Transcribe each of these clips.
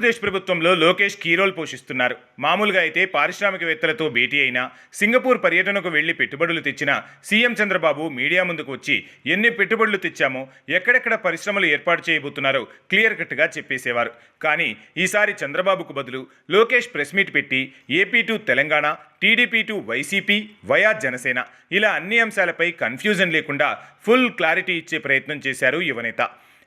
ఆంధ్రప్రదేశ్ ప్రభుత్వంలో లోకేష్ కీరోల్ పోషిస్తున్నారు. మామూలుగా అయితే పారిశ్రామికవేత్తలతో భేటీ అయినా సింగపూర్ పర్యటనకు వెళ్ళి పెట్టుబడులు తెచ్చిన సీఎం చంద్రబాబు మీడియా ముందుకు వచ్చి ఎన్ని పెట్టుబడులు తెచ్చామో ఎక్కడెక్కడ పరిశ్రమలు ఏర్పాటు చేయబోతున్నారో క్లియర్ కట్గా చెప్పేసేవారు. కానీ ఈసారి చంద్రబాబుకు బదులు లోకేష్ ప్రెస్ మీట్ పెట్టి AP to Telangana TDP to YCP via Janasena ఇలా అన్ని అంశాలపై కన్ఫ్యూజన్ లేకుండా ఫుల్ క్లారిటీ ఇచ్చే ప్రయత్నం చేశారు యువనేత.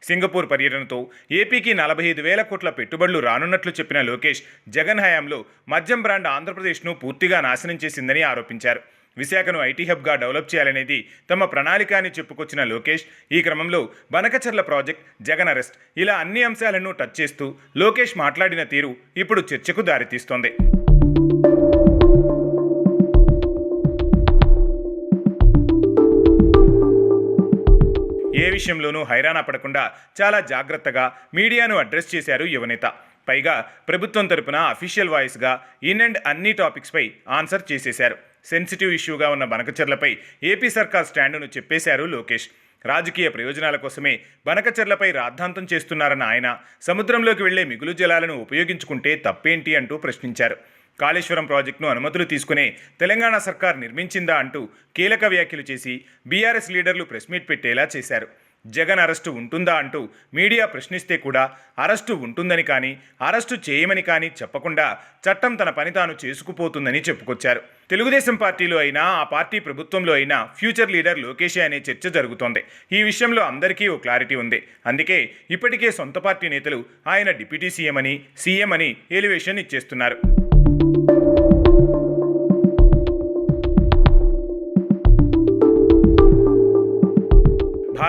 సింగపూర్ పర్యటనతో ఏపీకి నలభై ఐదు వేల కోట్ల పెట్టుబడులు రానున్నట్లు చెప్పిన లోకేష్ జగన్ హయాంలో మద్యం బ్రాండ్ ఆంధ్రప్రదేశ్ను పూర్తిగా నాశనం చేసిందని ఆరోపించారు. విశాఖను ఐటీ హబ్గా డెవలప్ చేయాలనేది తమ ప్రణాళిక అని చెప్పుకొచ్చిన లోకేష్ ఈ క్రమంలో బనకచర్ల ప్రాజెక్ట్ జగన్ అరెస్ట్ ఇలా అన్ని అంశాలను టచ్ చేస్తూ లోకేష్ మాట్లాడిన తీరు ఇప్పుడు చర్చకు దారితీస్తోంది. విషయంలోనూ హైరాణ పడకుండా చాలా జాగ్రత్తగా మీడియాను అడ్రస్ చేశారు యువనేత. పైగా ప్రభుత్వం తరపున అఫీషియల్ వాయిస్గా ఇన్ అండ్ అన్ని టాపిక్స్పై ఆన్సర్ చేసేశారు. సెన్సిటివ్ ఇష్యూగా ఉన్న బనకచర్లపై ఏపీ సర్కార్ స్టాండును చెప్పేశారు లోకేష్. రాజకీయ ప్రయోజనాల కోసమే బనకచర్లపై రాద్ధాంతం చేస్తున్నారన్న ఆయన సముద్రంలోకి వెళ్ళే మిగులు జలాలను ఉపయోగించుకుంటే తప్పేంటి అంటూ ప్రశ్నించారు. కాళేశ్వరం ప్రాజెక్టును అనుమతులు తీసుకునే తెలంగాణ సర్కార్ నిర్మించిందా అంటూ కీలక వ్యాఖ్యలు చేసి బీఆర్ఎస్ లీడర్లు ప్రెస్ మీట్ పెట్టేలా చేశారు. జగన్ అరెస్టు ఉంటుందా అంటూ మీడియా ప్రశ్నిస్తే కూడా అరెస్టు ఉంటుందని కానీ అరెస్టు చేయమని కానీ చెప్పకుండా చట్టం తన పని తాను చేసుకుపోతుందని చెప్పుకొచ్చారు. తెలుగుదేశం పార్టీలో అయినా ఆ పార్టీ ప్రభుత్వంలో అయినా ఫ్యూచర్ లీడర్ లోకేషే అనే చర్చ జరుగుతోంది. ఈ విషయంలో అందరికీ ఓ క్లారిటీ ఉంది. అందుకే ఇప్పటికే సొంత పార్టీ నేతలు ఆయన డిప్యూటీ సీఎం అని సీఎం అని ఎలివేషన్ ఇచ్చేస్తున్నారు.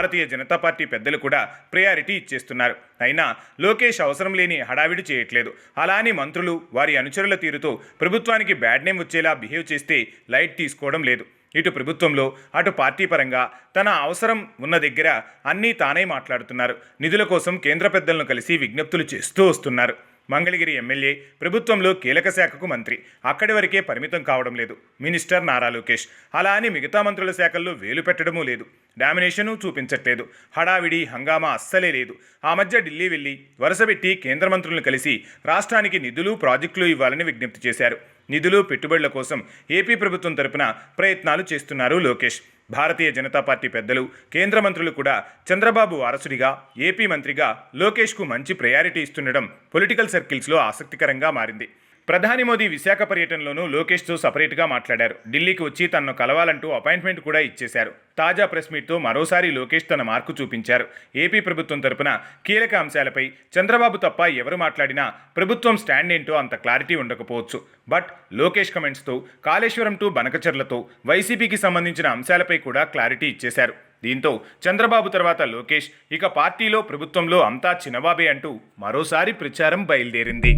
భారతీయ జనతా పార్టీ పెద్దలు కూడా ప్రయారిటీ ఇచ్చేస్తున్నారు. అయినా లోకేష్ అవసరం లేని హడావిడి చేయట్లేదు. అలానే మంత్రులు వారి అనుచరుల తీరుతో ప్రభుత్వానికి బ్యాడ్ నేమ్ వచ్చేలా బిహేవ్ చేస్తే లైట్ తీసుకోవడం లేదు. ఇటు ప్రభుత్వంలో అటు పార్టీ పరంగా తన అవసరం ఉన్న దగ్గర అన్నీ తానే మాట్లాడుతున్నారు. నిధుల కోసం కేంద్ర పెద్దలను కలిసి విజ్ఞప్తులు చేస్తూ వస్తున్నారు. మంగళగిరి ఎమ్మెల్యే ప్రభుత్వంలో కీలక శాఖకు మంత్రి. అక్కడి వరకే పరిమితం కావడం లేదు. మినిస్టర్ నారా లోకేష్. అలా అని మిగతా మంత్రుల శాఖల్లో వేలు పెట్టడమూ లేదు. డామినేషను చూపించట్లేదు. హడావిడి హంగామా అస్సలే లేదు. ఆ మధ్య ఢిల్లీ వెళ్ళి వరుసపెట్టి కేంద్ర మంత్రులను కలిసి రాష్ట్రానికి నిధులు ప్రాజెక్టులు ఇవ్వాలని విజ్ఞప్తి చేశారు. నిధులు పెట్టుబడుల కోసం ఏపీ ప్రభుత్వం తరపున ప్రయత్నాలు చేస్తున్నారు లోకేష్. భారతీయ జనతా పార్టీ పెద్దలు కేంద్ర మంత్రులు కూడా చంద్రబాబు వారసుడిగా ఏపీ మంత్రిగా లోకేష్కు మంచి ప్రయారిటీ ఇస్తుండడం పొలిటికల్ సర్కిల్స్లో ఆసక్తికరంగా మారింది. ప్రధాని మోదీ విశాఖ పర్యటనలోనూ లోకేష్తో సపరేట్గా మాట్లాడారు. ఢిల్లీకి వచ్చి తనను కలవాలంటూ అపాయింట్మెంట్ కూడా ఇచ్చేశారు. తాజా ప్రెస్ మీట్తో మరోసారి లోకేష్ తన మార్కు చూపించారు. ఏపీ ప్రభుత్వం తరపున కీలక అంశాలపై చంద్రబాబు తప్ప ఎవరు మాట్లాడినా ప్రభుత్వం స్టాండ్ ఏంటో అంత క్లారిటీ ఉండకపోవచ్చు. బట్ లోకేష్ కమెంట్స్తో కాళేశ్వరం టు బనకచర్లతో వైసీపీకి సంబంధించిన అంశాలపై కూడా క్లారిటీ ఇచ్చేశారు. దీంతో చంద్రబాబు తర్వాత లోకేష్ ఇక పార్టీలో ప్రభుత్వంలో అంతా చిన్నబాబే అంటూ మరోసారి ప్రచారం బయలుదేరింది.